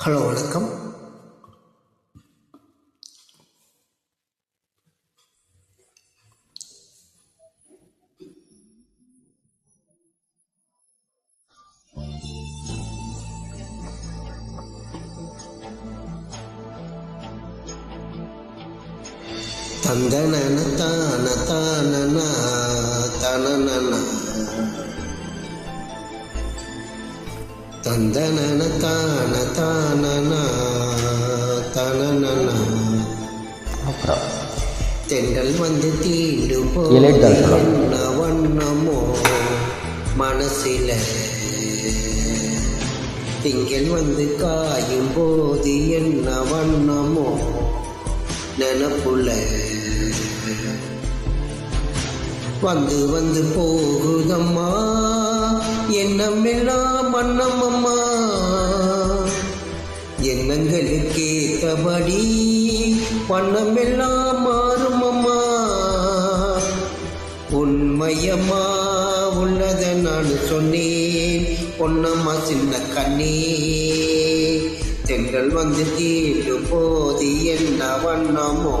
Hello வணக்கம். தந்தனன தான தான தனன தந்தனன தான தென்றல் வந்து சொல்லலாம். என்ன வண்ணமோ மனசில. திங்கள் வந்து காயும் போது என்ன வண்ணமோ நினப்புல. வந்து வந்து போகுதம்மா எண்ணமெல்லாம் மன்னமம்மா. எண்ணங்களுக்கேற்றபடி வண்ணமெல்லாம் உண்மையம்மா உள்ளத நான் சொன்னேன். பொன்னம்மா சின்ன கண்ணே. தென்றல் வந்து தீட்டு போதி என்ன வண்ணமோ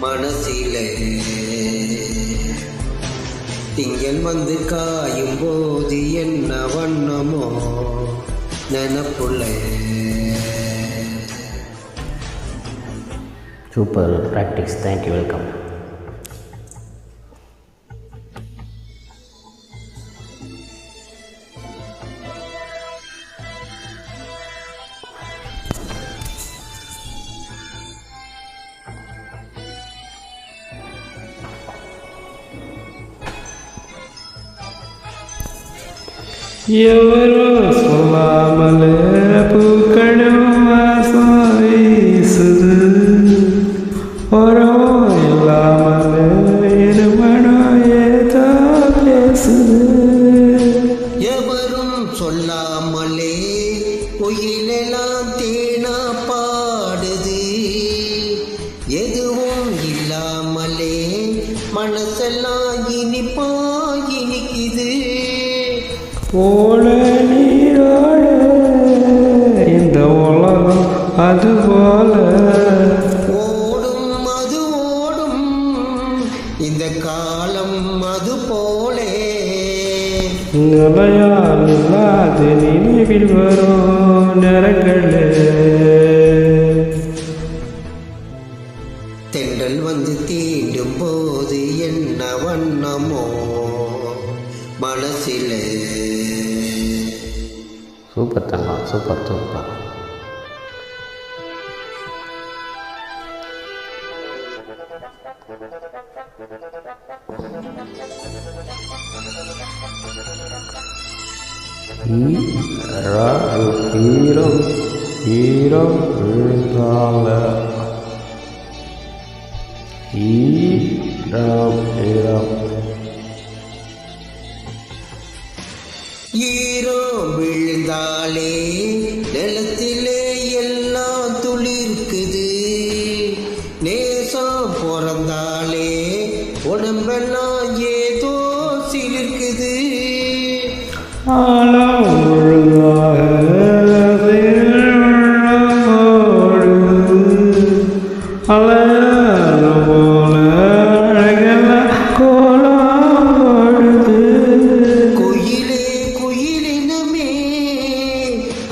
மனசிலே. திங்கள் வந்து காயும் போது என்ன வண்ணமோ நினப்புள்ள super practice thank you welcome ఎవరో சொல்லாமலே பூக்களும் வாசம் வீசுது உறவோ இல்லாமலே இருமணம் ஏதோ பேசுது எவரும் சொல்லாமலே குயிலெல்லாம் தேனா பாடுது எதுவும் இல்லாமலே மனசெல்லாம் ஓட நீரோட இந்த உலகம் அதுபோல ஓடும் அது ஓடும் இந்த காலம் அது போலே. நிலையால் இல்லாத நினைவில் வரும் நிறங்களே. தென்றல் வந்து தீண்டும் போது என்ன வண்ணமோ. மனசிலே சூப்பர் தங்கம் சூப்பர் சூப்பர் ஹீரோ ஹீரோ விழுந்தால ஈரம் ஈரம் விழுந்தாலே நிலத்திலே எல்லாம் துளிர்க்குது. நேசம் பிறந்தாலே உடம்பெல்லாம் ஏதோ சிலிர்க்குது. ஆழம் ஒழுங்காக அலையாத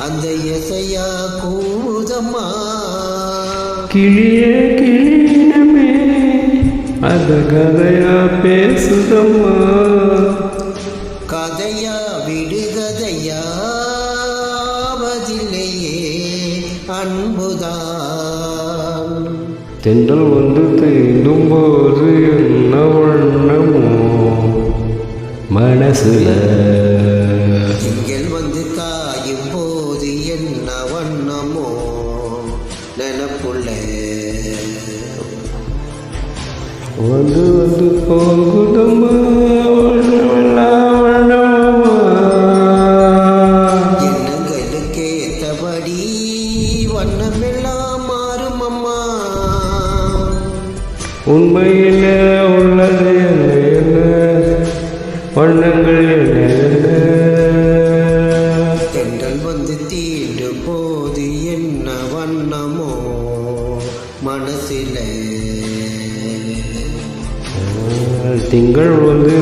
அந்த இசையா கூதம்மா கிளியே கிளியினமே அந்த கதையா பேசுதம்மா. கதையா விடுகதையா பதில்லையே அன்புதான் தென்றல் வந்து தீண்டும் போது என்ன வண்ணமோ மனசுல போது என்ன வண்ணமோ நினப்புள்ள. வந்து வந்து போகுதம்மா வண்ணமம்மா. எண்ணங்களுக்கேற்றபடி வண்ணமெல்லாம் மாறுமம்மா. உண்மையில உள்ளது என்ன? வண்ணங்கள் தீண்டு போது என்ன வண்ணமோ மனசிலே. திங்கள் வந்து